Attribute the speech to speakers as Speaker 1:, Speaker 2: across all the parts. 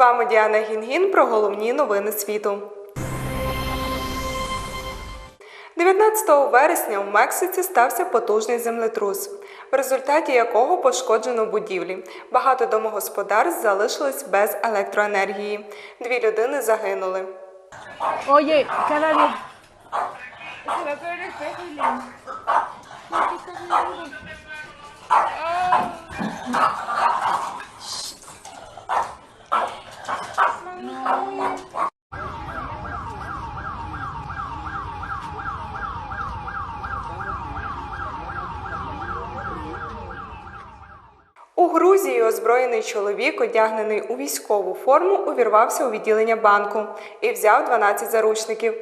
Speaker 1: вами Діана Гінгін про головні новини світу. 19 вересня у Мексиці стався потужний землетрус, в результаті якого пошкоджено будівлі. Багато домогосподарств залишились без електроенергії. Дві людини загинули.
Speaker 2: Oye, cada.
Speaker 1: У Грузії озброєний чоловік, одягнений у військову форму, увірвався у відділення банку і взяв 12 заручників.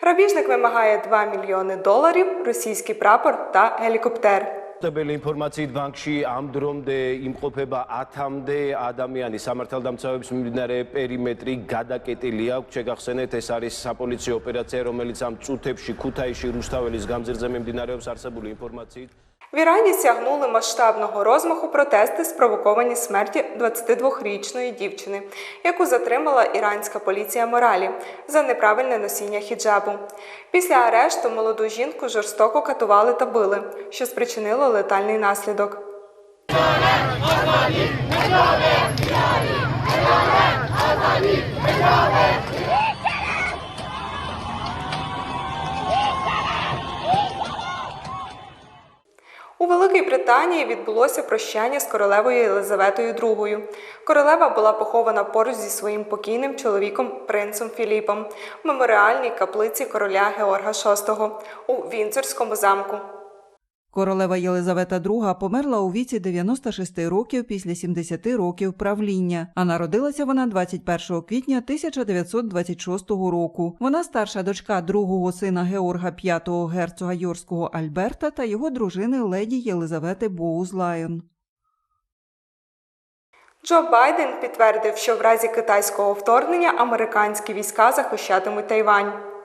Speaker 1: Грабіжник вимагає 2 мільйони доларів, російський прапор та гелікоптер.
Speaker 3: ტებელი ინფორმაციით ბანკში ამ დრომდე იმყოფება 1000-მდე ადამიანი სამართალდამცავების მიმდინარე პერიმეტრი გადაკეტილი აქვს. შეგახსენეთ, ეს არის საპოლიციო ოპერაცია, რომელიც ამ წუთებში ქუთაისში რუსთაველის გამზირზე მიმდინარეობს არსებული ინფორმაციით.
Speaker 1: в Ірані сягнули масштабного розмаху протести, спровоковані смерті 22-річної дівчини, яку затримала іранська поліція моралі за неправильне носіння хіджабу. Після арешту молоду жінку жорстоко катували та били, що спричинило летальний наслідок. Великій Британії відбулося прощання з королевою Єлизаветою II. Королева була похована поруч зі своїм покійним чоловіком принцем Філіпом в меморіальній каплиці короля Георга VI у Вінцерському замку.
Speaker 4: Королева Єлизавета II померла у віці 96 років після 70 років правління, а народилася вона 21 квітня 1926 року. Вона старша дочка другого сина Георга V герцога Йорського Альберта та його дружини леді Єлизавети Боуз Лайон.
Speaker 1: Джо Байден підтвердив, що в разі китайського вторгнення американські війська захищатимуть Тайвань.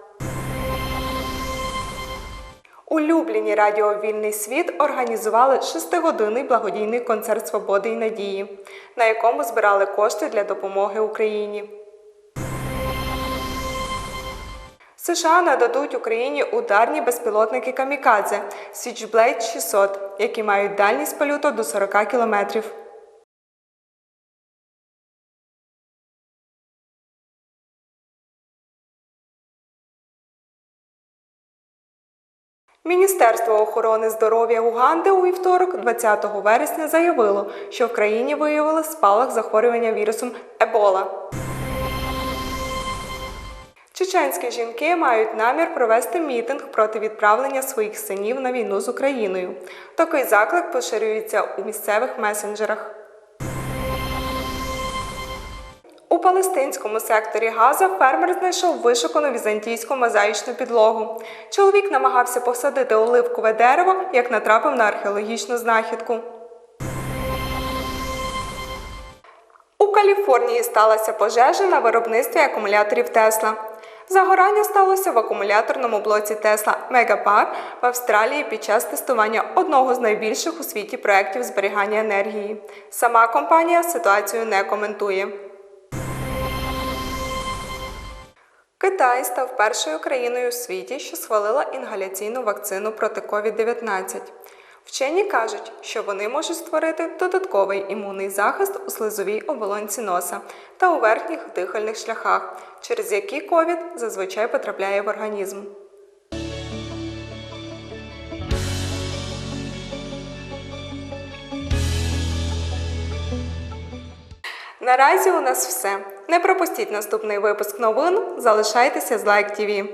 Speaker 1: Улюблені радіо Вільний світ організували шестигодинний благодійний концерт свободи і надії, на якому збирали кошти для допомоги Україні. США нададуть Україні ударні безпілотники Камікадзе Switchblade 600, які мають дальність польоту до 40 кілометрів. Міністерство охорони здоров'я Уганди у вівторок, 20 вересня, заявило, що в країні виявили спалах захворювання вірусом Ебола. Чеченські жінки мають намір провести мітинг проти відправлення своїх синів на війну з Україною. Такий заклик поширюється у місцевих месенджерах. Палестинському секторі Газа фермер знайшов вишукану візантійську мозаїчну підлогу. Чоловік намагався посадити оливкове дерево, як натрапив на археологічну знахідку. У Каліфорнії сталася пожежа на виробництві акумуляторів Тесла. Загорання сталося в акумуляторному блоці Тесла Мегапар в Австралії під час тестування одного з найбільших у світі проєктів зберігання енергії. Сама компанія ситуацію не коментує. Китай став першою країною у світі, що схвалила інгаляційну вакцину проти COVID-19. Вчені кажуть, що вони можуть створити додатковий імунний захист у слизовій оболонці носа та у верхніх дихальних шляхах, через які COVID зазвичай потрапляє в організм. Наразі у нас все. Не пропустіть наступний випуск новин. Залишайтеся з Лайк ТІВІ.